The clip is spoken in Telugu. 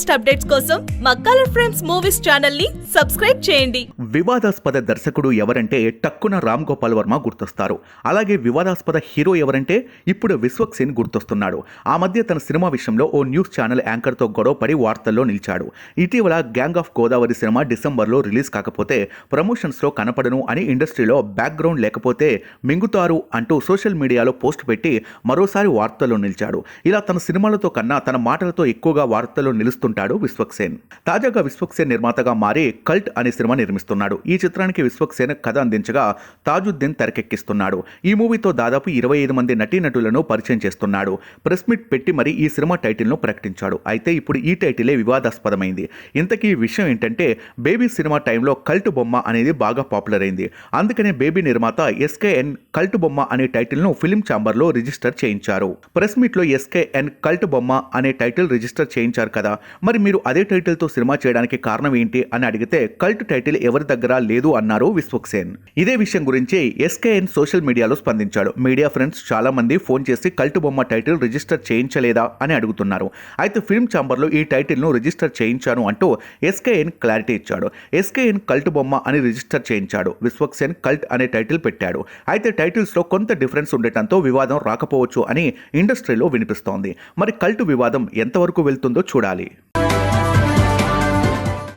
లేటెస్ట్ అప్డేట్స్ కోసం మా కలర్ ఫ్రేమ్స్ మూవీస్ ఛానల్ని సబ్స్క్రైబ్ చేయండి. వివాదాస్పద దర్శకుడు ఎవరంటే టక్కున రామ్ గోపాల్ వర్మ గుర్తొస్తారు. అలాగే వివాదాస్పద హీరో ఎవరంటే ఇప్పుడు విశ్వక్ సేన్ గుర్తొస్తున్నాడు. ఆ మధ్య తన సినిమా విషయంలో ఓ న్యూస్ ఛానల్ యాంకర్తో గొడవపడి వార్తల్లో నిలిచాడు. ఇటీవల గ్యాంగ్ ఆఫ్ గోదావరి సినిమా డిసెంబర్లో రిలీజ్ కాకపోతే ప్రమోషన్స్లో కనపడను అని ఇండస్ట్రీలో బ్యాక్గ్రౌండ్ లేకపోతే మింగుతారు అంటూ సోషల్ మీడియాలో పోస్ట్ పెట్టి మరోసారి వార్తల్లో నిలిచాడు. ఇలా తన సినిమాలతో కన్నా తన మాటలతో ఎక్కువగా వార్తల్లో నిలుస్తుంటాడు విశ్వక్ విశ్వక్సేన్. తాజాగా విశ్వక్సేన్ నిర్మాతగా మారి కల్ట్ అనే సినిమా నిర్మిస్తున్నాడు. ఈ చిత్రానికి విశ్వక్సేన్ కథ అందించగా తాజుద్దీన్ తెరకెక్కిస్తున్నాడు. ఈ మూవీతో దాదాపు ఇరవై ఐదు మంది నటీనటులను పరిచయం చేస్తున్నాడు. ప్రెస్ మీట్ పెట్టి మరి ఈ సినిమా టైటిల్ను ప్రకటించాడు. అయితే ఇప్పుడు ఈ టైటిలే వివాదాస్పదమైంది. ఇంతకీ విషయం ఏంటంటే బేబీ సినిమా టైంలో కల్ట్ బొమ్మ అనేది బాగా పాపులర్ అయింది. అందుకనే బేబీ నిర్మాత ఎస్కేఎన్ కల్ట్ బొమ్మ అనే టైటిల్ను ఫిలిం ఛాంబర్లో రిజిస్టర్ చేయించారు. ప్రెస్ మీట్లో ఎస్కేఎన్ కల్ట్ బొమ్మ అనే టైటిల్ రిజిస్టర్ చేయించారు కదా. మరి మీరు అదే టైటిల్తో సినిమా చేయడానికి కారణం ఏంటి అని అడిగితే కల్ట్ టైటిల్ ఎవరి దగ్గర లేదు అన్నారు విశ్వక్సేన్ ఇదే విషయం గురించి ఎస్కేఎన్ సోషల్ మీడియాలో స్పందించాడు. మీడియా ఫ్రెండ్స్ చాలా మంది ఫోన్ చేసి కల్ట్ బొమ్మ టైటిల్ రిజిస్టర్ చేయించలేదా అని అడుగుతున్నారు. అయితే ఫిల్మ్ ఛాంబర్లో ఈ టైటిల్ను రిజిస్టర్ చేయించాను అంటూ ఎస్కేఎన్ క్లారిటీ ఇచ్చాడు. ఎస్కేఎన్ కల్ట్ బొమ్మ అని రిజిస్టర్ చేయించాడు. విశ్వక్సేన్ కల్ట్ అనే టైటిల్ పెట్టాడు. అయితే టైటిల్స్లో కొంత డిఫరెన్స్ ఉండటంతో వివాదం రాకపోవచ్చు అని ఇండస్ట్రీలో వినిపిస్తోంది. మరి కల్ట్ వివాదం ఎంతవరకు వెళ్తుందో చూడాలి.